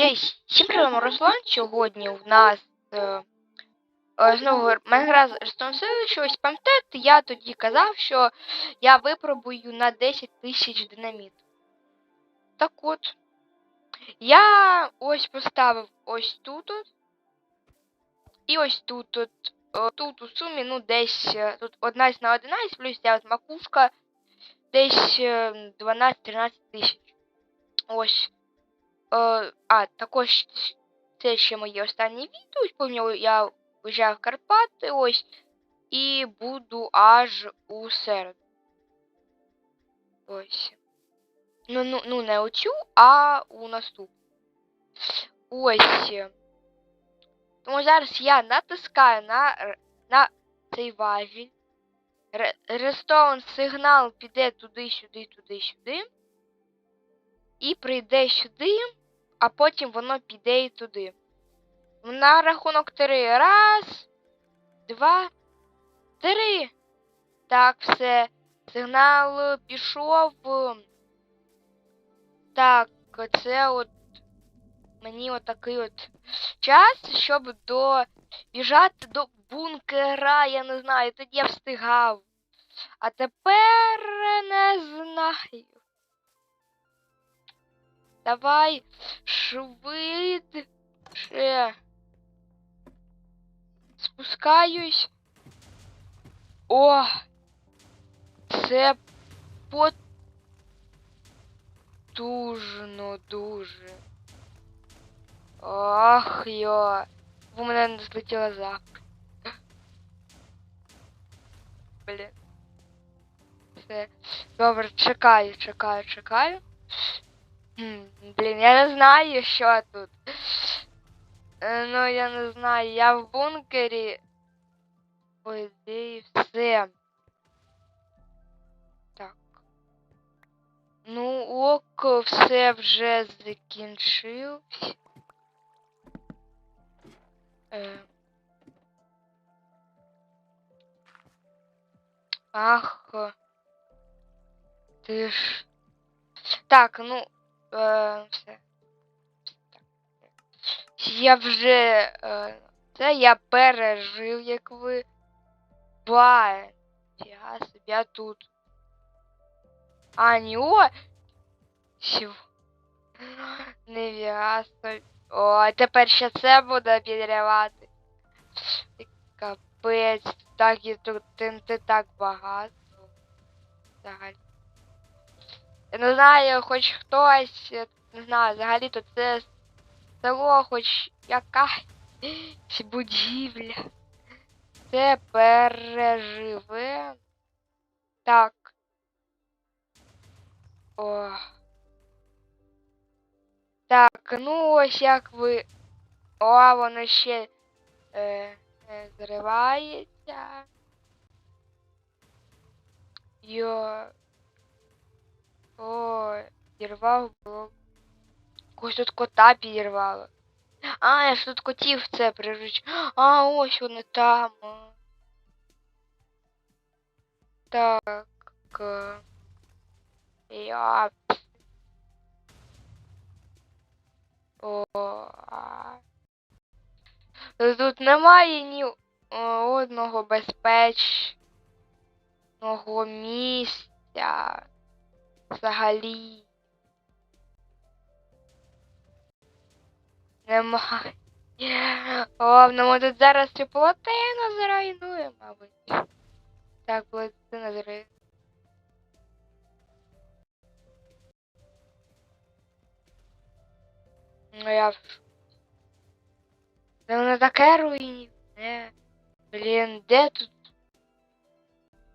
Всім привіт, Руслан. Сьогодні в нас е, е, знову мене гра з Ростом Селищу. Ось пам'ятаєте, я тоді казав, що я випробую на 10 тисяч динаміт. Так от. Я ось поставив ось тут. от. І ось тут. от. Е, Тут у сумі, ну, десь е, тут 11 на 11, плюс ця от макушка десь е, 12-13 тисяч. Ось. Е, а, також це ще моє останнє відео. Помню, я виїжджаю в Карпати ось і буду аж у середу. Ось. Ну, ну, ну не оцю, а у наступну. Ось. Тому зараз я натискаю на, на цей важіль. Ре- Рестон сигнал піде туди, сюди, туди, сюди. І прийде сюди, а потім воно піде і туди. На рахунок три. Раз, два, три. Так, все. Сигнал пішов. Так, це от мені отакий от час, щоб добіжати до бункера. Я не знаю, тоді я встигав. А тепер не знаю. Давай швидше. Спускаюсь. О! Це потужно дуже. Ах йо. У мене не злетіла зак. Блін. Все. Добре, чекаю, чекаю, чекаю. М, Блін, я не знаю, що тут. Е, Ну, я не знаю, я в бункері. По ідеї, все. Так. Ну, ок, все вже закінчилось. Е. Ах. Ти ж. Так, ну. Е, все. Я вже. Е, це я пережив, як ви. Бай. Я себе тут. А, ні, о! Сів. Не. О, тепер ще це буде підривати. Капець, так і тут ти так багато. Взагалі. Я не знаю, хоч хтось, не знаю, взагалі то це село, хоч якась будівля. Це переживе. Так. О. Так, ну ось як ви. О, воно ще е, е, зривається. Йо. О, підірвав блок. Ось тут кота підірвало. А, я ж тут котів це приручив. А, ось вони там. Так. Я. О. Тут немає ні одного безпечного місця. Взагалі. Немає. О, ну ми тут зараз цю плотину зруйнуємо, мабуть. Так, плотина зруйнує. Ну я в шоці. Та воно таке руйнівне. Блін, де тут?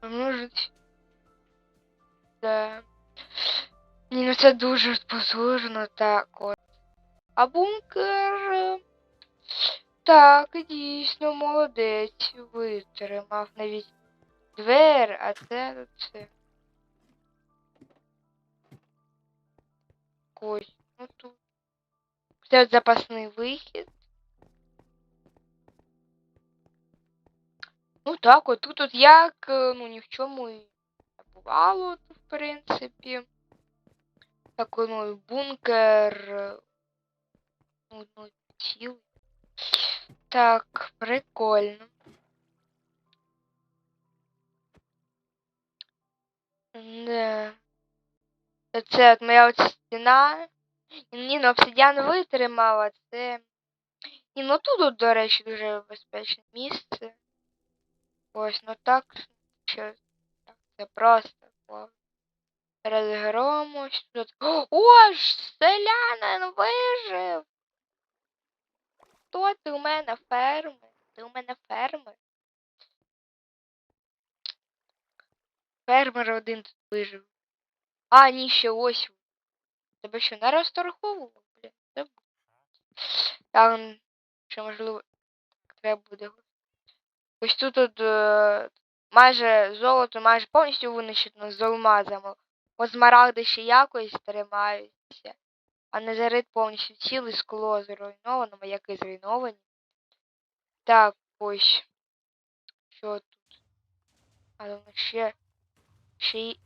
Можуть. Да. Ні, ну це дуже позорно так от. А бункер. е, Так, дійсно молодець. Витримав навіть двер, а це це. Ось, ну тут. Це запасний вихід. Ну так, от тут от як, е, ну ні в чому і не бувало, принципі. Так, ну, бункер. е, Ну, ну, цілий. Так, прикольно. Да. Це от моя от стіна. Ні, ну обсидіан витримала, це. Ні, ну тут, до речі, дуже безпечне місце. Ось, ну так, що так, це просто о, розгромось тут. О, ж, селянин вижив! Хто ти у мене фермер? Ти у мене фермер? Фермер один тут вижив. А, ні, ще ось. Тебе що, не розторговував? Блін, це... Там, що можливо, треба буде. Ось тут от, е, майже золото майже повністю винищено з алмазами. От змарагди ще якось тримаються. А незарит повністю цілий скло зруйновано, маяки зруйновані. Так, ось. Що тут? А ну ще. Ще й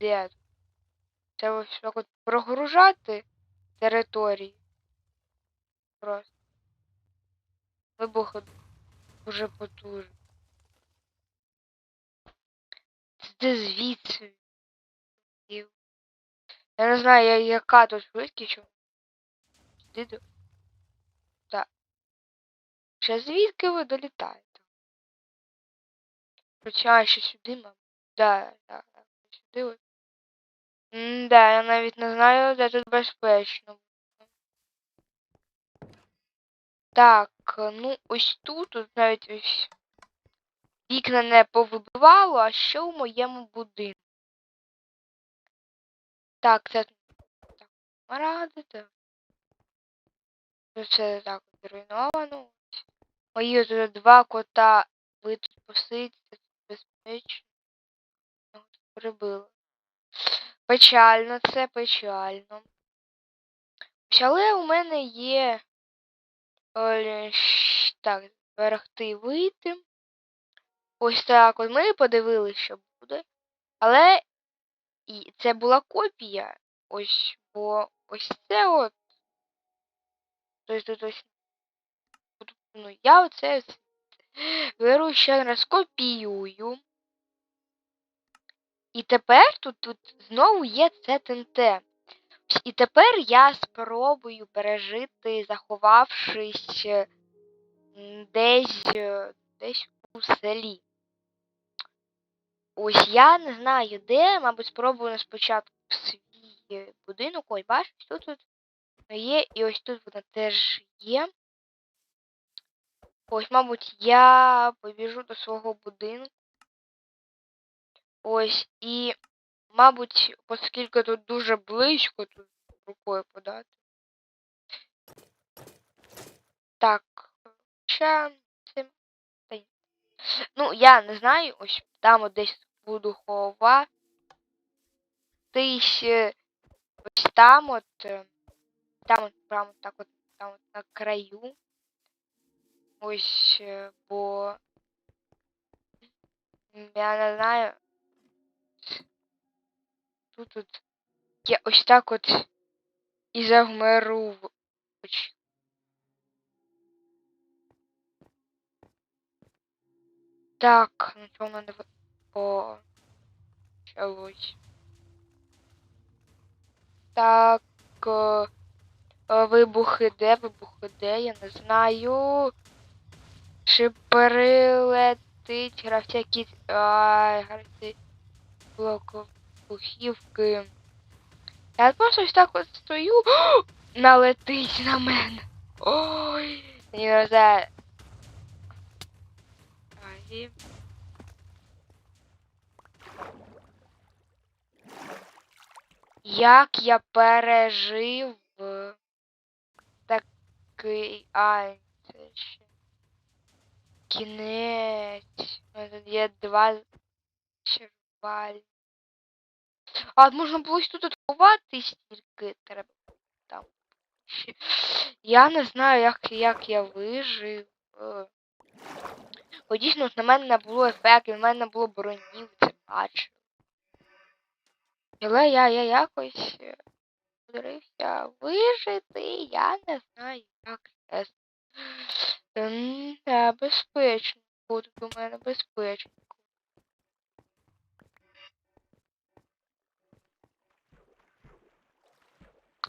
де тут? Це ось так от прогружати території. Просто. Вибух дуже потужний. Це звідси? Я не знаю, я- яка тут швидкість. до... Так. Ще звідки ви долітаєте? Хоча ще сюди, мабуть. Да, так, так. Сюди от. Да, я навіть не знаю, де тут безпечно. Так, ну ось тут, тут навіть ось вікна не повибивало, а що в моєму будинку? Так, це так, ради, так. Тут все так зруйновано. Мої тут два кота ви тут посидите, безпечно. Тут Прибило. Печально, це печально. Але у мене є. Так, зберегти вийти. Ось так от ми подивилися, що буде. Але і це була копія. Ось, бо ось це от. Тобто тут ось. Ну, я оце беру ще раз копіюю. І тепер тут, тут знову є це ТНТ. І тепер я спробую пережити, заховавшись десь, десь у селі. Ось я не знаю де, мабуть, спробую спочатку свій будинок. Ой, бачиш, тут тут є, і ось тут вона теж є. Ось, мабуть, я побіжу до свого будинку. Ось, і, мабуть, оскільки тут дуже близько, тут рукою подати. Так, ще. Ну, я не знаю, ось там от десь буду ховатись. е, Ось там от. Там от прямо так от, там от на краю. Ось, е, бо. Я не знаю. Тут от. Я ось так от і завмеру в очі. Так, що в мене почалось. Так. е, е, Вибухи де, вибухи де, я не знаю. Чи перелетить гравця кіт. Гравці блоковухівки. Я просто ось так от стою. Налетить на мене. Ой, не знаю. Ай. Як я пережив е, такий. Ай, це ще. Кінець. Є два червалі. А можна було тут от ховатись тільки треба там. Я не знаю, як, як я вижив. Бо дійсно от на мене не було ефектів, на мене не було броні, це бачили. Але я, я якось е, вижити, я не знаю, як. М, Да, безпечно. Буде мене безпечно.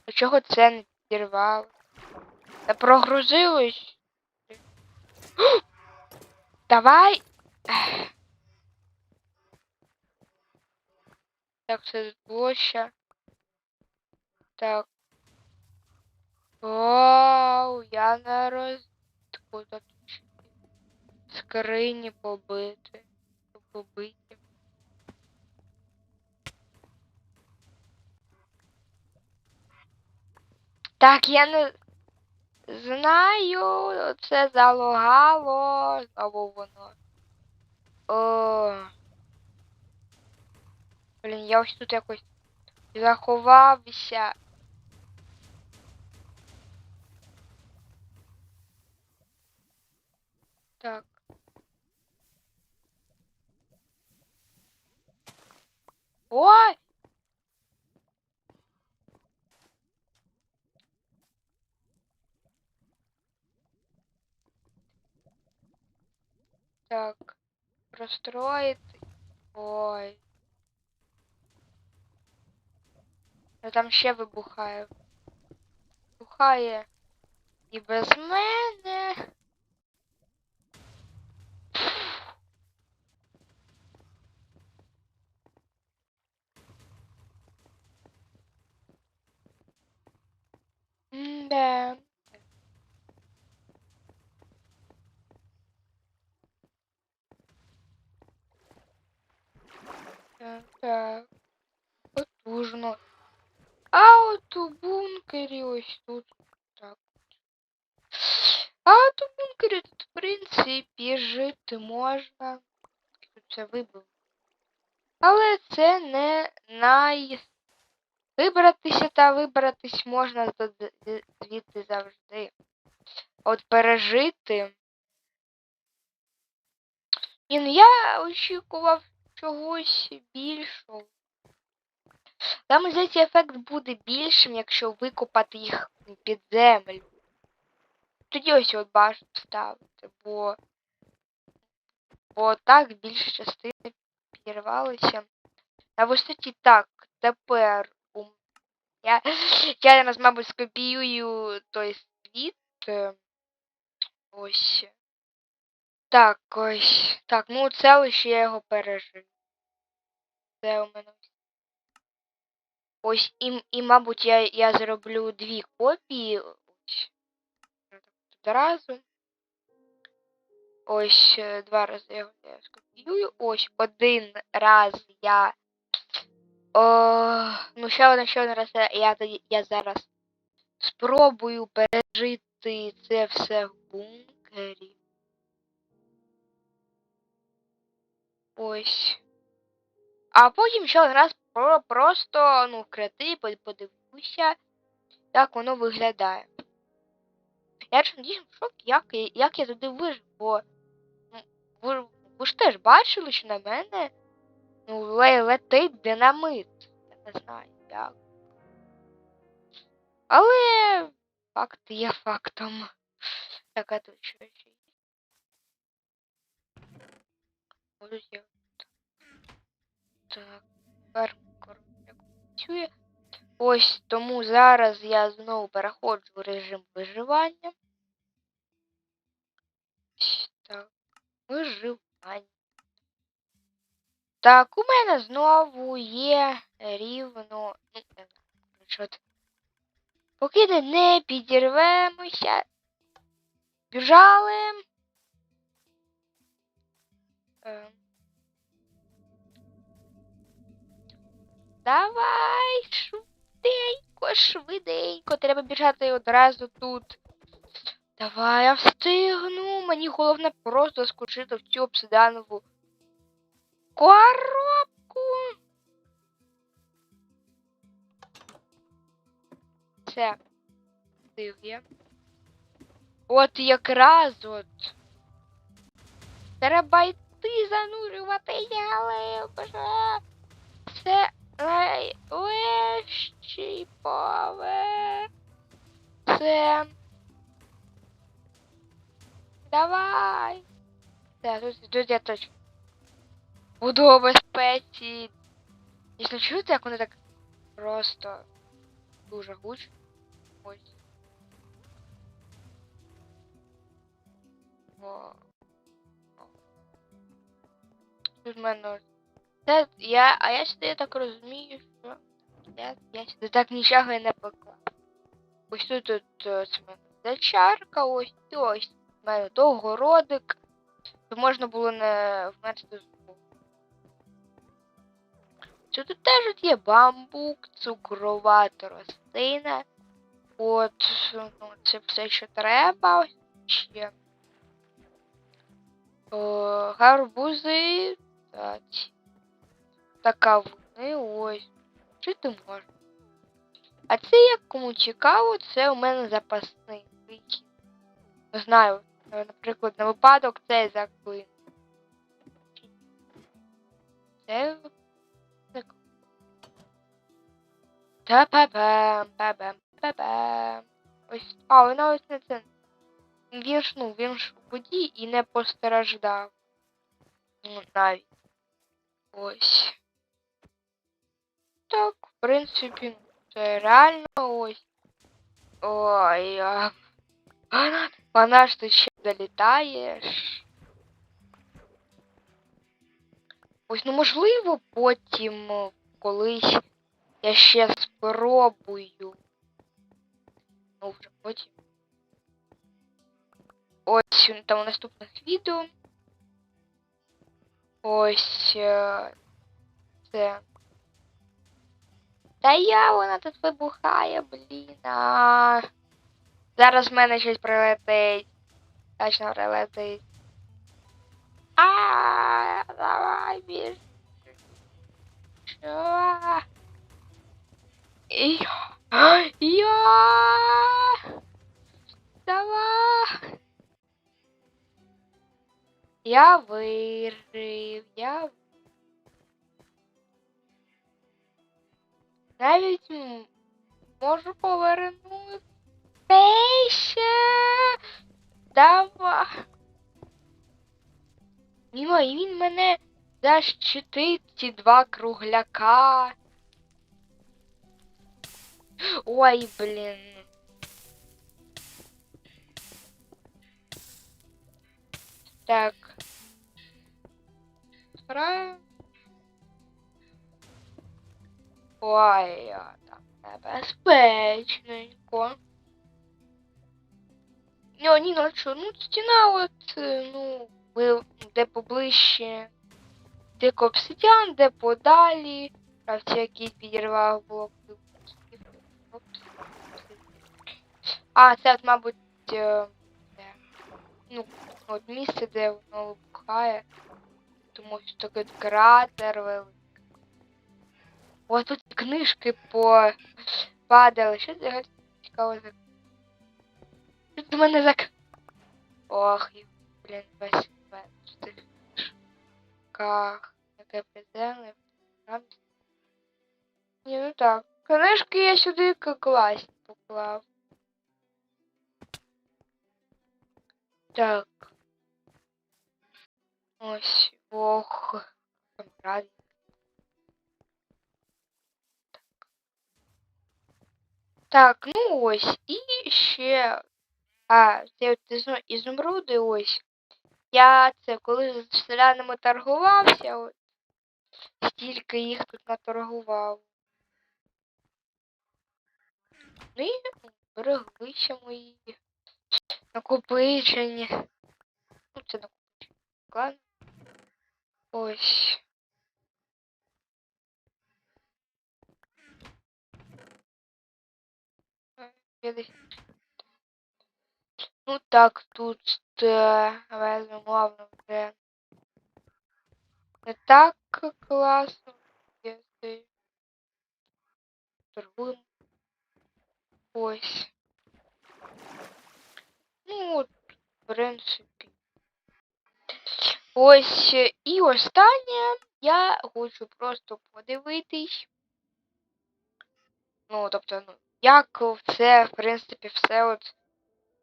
А чого це не підірвало? Та прогрузилось. Давай. Так, це площа. Так. Вау, я на роз... Тут? Скрині побити. Побиті. Так, я не знаю. Це залагало. Знову воно. О. Блін, я ось тут якось заховався. Так. Ой! Так. расстроит. Ой. Ну там ще вибухає. Вибухає. І без мене. Да. Так. Потужно. А от у бункері ось тут. Так. А от у бункері тут, в принципі, жити можна. Тут це вибив. Але це не най. Вибратися та вибратись можна звідти завжди. От пережити. Ні, ну я очікував чогось більшого. Там, здається, ефект буде більшим, якщо викопати їх під землю. Тоді ось от башню ставити, бо, бо так більше частини підірвалися. На висоті так, тепер я, я зараз, мабуть, скопіюю той світ. е, Ось. Так, ось. Так, ну це лише я його пережив. Це у мене. ось. І, і мабуть, я, я зроблю дві копії. Ось. Одразу. Ось е, два рази я його скопіюю. Ось один раз я. О, ну ще один, ще один раз я, я зараз спробую пережити це все в бункері. Ось. А потім ще раз про, просто ну, вкрити, подивлюся, як воно виглядає. Я ж дійсно в шокі, як, як я туди вижив, бо ну, ви, ви ж теж бачили, що на мене ну, летить динамит. Я не знаю як. Але факт є фактом. Так, а тут що ще є? Можуть я. Так, тепер коробка працює. Ось тому зараз я знову переходжу в режим виживання. Так, виживання. Так, у мене знову є рівно. Ну, не. Поки не- підірвемося. Біжали. Ем. Давай, швиденько, швиденько. Треба біжати одразу тут. Давай, я встигну. Мені головне просто скочити в цю обсиданову коробку. Все. Встиг я. От якраз от. Треба йти занурювати, але вже все Ай, поверх. Це. Давай. Так, тут, тут я точно. Буду у безпеці. Якщо чуєте, як вони так просто дуже гучно. Ось. Тут в мене. Це я, а я сюди так розумію, що я, я сюди так нічого не поклав. Ось тут е, це в зачарка, ось ось. У мене довгородик. То можна було не вмерти звук. Що тут теж от є бамбук, цукровата рослина. От, ну, це все, що треба. Ось ще. О, гарбузи. Та, вони ось. Жити можна. А це як кому цікаво, це у мене запасний вихід. Знаю, наприклад, на випадок цей заклин. Це так. Та-па-пам, па-пам, па-пам. Ось. А, вона ось на це. Він ж, ну, він ж у воді і не постраждав. Ну, навіть. Ось. Так, в принципі, це реально ось. Ой, а... Вона, вона ж ти ще долітаєш. Ось, ну можливо, потім е, колись я ще спробую. Ну, вже потім. Ось там у наступних відео. Ось е, це. Та я вона тут вибухає, блін. А... Зараз в мене щось прилетить. Точно прилетить. А, давай біж. Що? Я. Я. Давай. Я вирив, я навіть можу повернути. ще. Давай. Мімо, і він мене защитить ці два кругляка. Ой, блін. Так. Збираю. Ой, там небезпечненько. Ні, ні, ну що, ну стіна от, е, ну, де поближче. Де обсидіан, де подалі. Гравці якийсь підірвав блок. А, це от, мабуть, е, де, ну, от місце, де воно вибухає. Тому що такий кратер великий. О, тут книжки попадали. Що це геть цікаво за. Тут до мене зак. Ох, і, блін, весь свет в цих книжках. Яке приземне. Ні, ну так. Книжки я сюди к- класні поклав. Так. Ось. Ох. Там Так, ну ось. І ще. А, це ізумруди ось. Я це коли з селянами торгувався, от, стільки їх тут наторгував. Ну і береглися мої накопичені. Ну, це накопичені. Ладно. Ось. Е, 50. Ну так, тут е, безумовно вже не так класно. Якщо торгуємо. Ось. Ну, от, в принципі. Ось. е, І останнє я хочу просто подивитись. Ну, тобто, ну, як це, в принципі, все от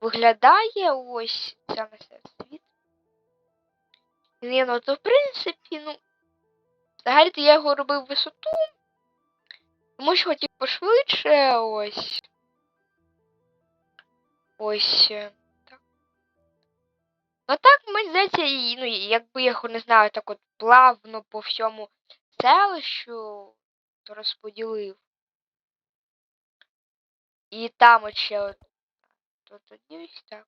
виглядає ось ця на світ. Ні, ну то в принципі, ну. Взагалі-то я його робив висоту. Тому що хотів пошвидше ось. Ось. е, Так. Ну так, мені здається, і, ну, якби я не знаю, так от плавно по всьому селищу то розподілив. І там от ще от. Тоді ось так.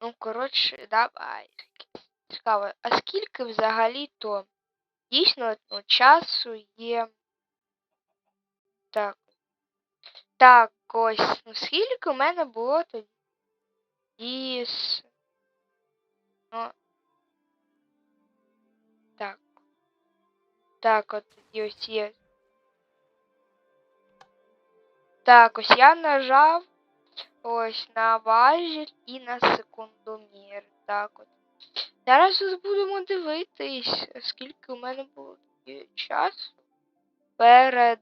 Ну, коротше, давай. Цікаво, а скільки взагалі-то дійсно ну, часу є. Так. Так, ось. Ну, скільки у мене було тоді? Із. Ну. Так. Так, от тоді ось є. Так, ось я нажав ось на важіль і на секундомір. Так от. Зараз будемо дивитись, скільки у мене було часу перед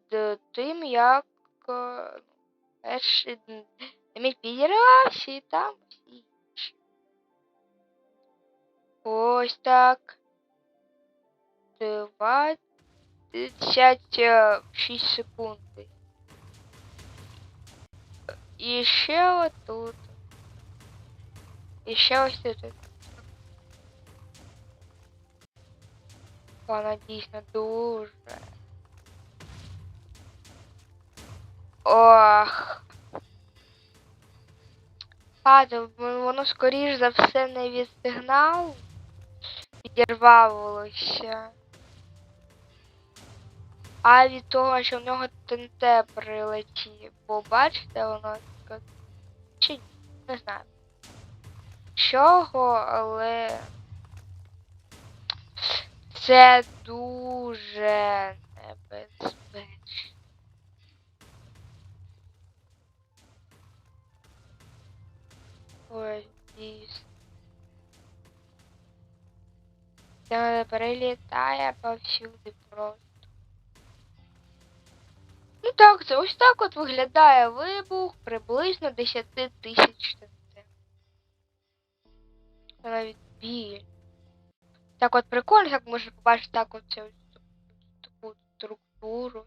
тим, як е, перший ліміт підірвався і там всі. Ось так. 26 секунд. І ще отут. І ще ось тут. Вона дійсно дуже. Ох. А, воно скоріш за все не від сигналу підірвалося. А від того, що в нього ТНТ прилетів. Бо бачите, воно. Чи не знаю. Чого, але це дуже небезпечно. Ой, дійсно. Це перелітає повсюди просто. Ну так, це ось так от виглядає вибух приблизно 10 тисяч ТНТ. Навіть біль. Так от прикольно, як можна побачити так от цю таку структуру.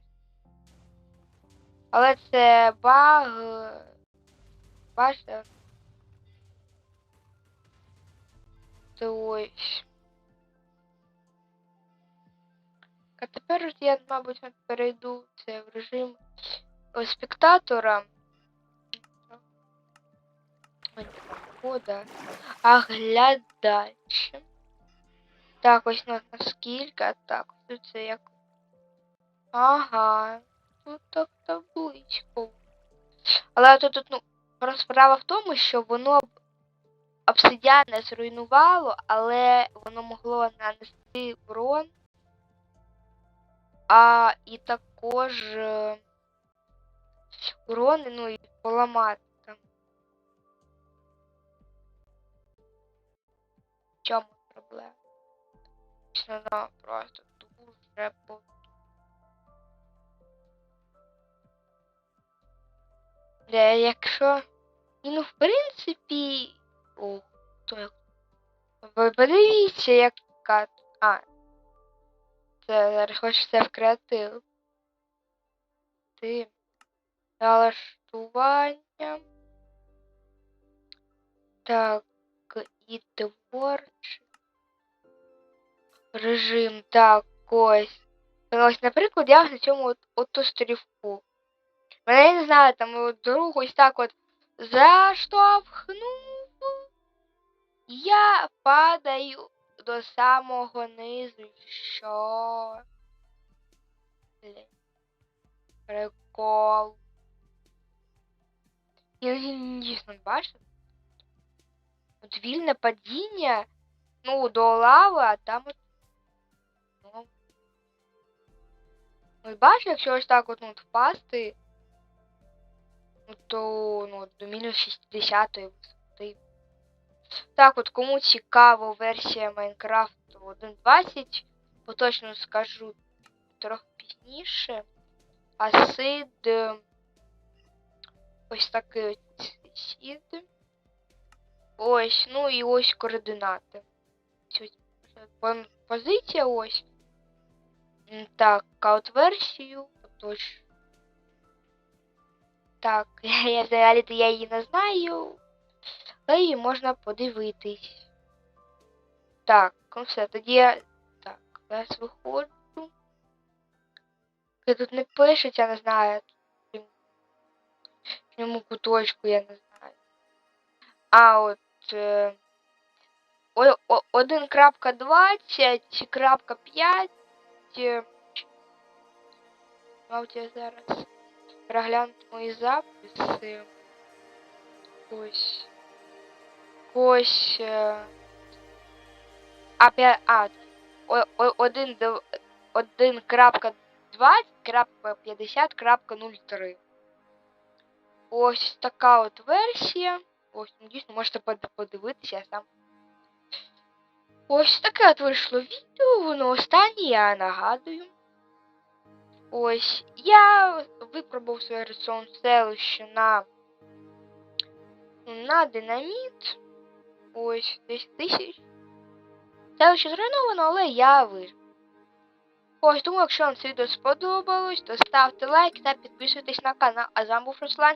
Але це баг. Бачите? Це ось. А тепер я, мабуть, перейду це в режим спектатора. Кода. А глядач. Так, ось на наскільки. Так, тут це як. Ага. Тут так табличку. Але тут, тут, ну, просто справа в тому, що воно обсидіане зруйнувало, але воно могло нанести урон. А і також урони, ну і поламати там. В чому проблема? Вона просто дуже по. Де, якщо. І ну, в принципі. О, то як. Ви подивіться, яка. А, це зараз в креатив. Ти. Налаштування. Так, і творчий. Режим. Так, ось. Ось, наприклад, я на цьому от, от стрівку. Мене я не знаю, там от друг ось так от заштовхнув. Я падаю до самого низу. Що? Прикол. Я дійсно бачив. От вільне падіння, ну, до лави, а там от. Ну. От бачиш, якщо ось так от ну, впасти, ну, то ну, до мінус 60 висоти. Так, от кому цікава версія Майнкрафту 1.20, поточно скажу трохи пізніше. Асид. е, Ось такий ось сід. Ось, ну і ось координати. Позиція ось. Так, каут-версію. Тож. Так, я взагалі-то я її не знаю. Але її можна подивитись. Так, ну все, тоді я. Так, зараз виходжу. Я тут не пишеться, не знаю. В ньому куточку я не знаю. А от. Е, о- о- 1.20.5. е, Мабуть, я зараз переглянути мої записи. Ось. Ось. е, А, п'я- а, о- о- один 1.20.50.03. Ось така от версія. Ось, ну, дійсно, можете подивитися я сам. Ось таке от вийшло відео, воно останнє, я нагадую. Ось, я випробував своє ресурс селище на, на динаміт. Ось, 10 тисяч. Селище зруйновано, але я вижив. Ось, тому якщо вам це відео сподобалось, то ставте лайк та підписуйтесь на канал. А з вами був Руслан.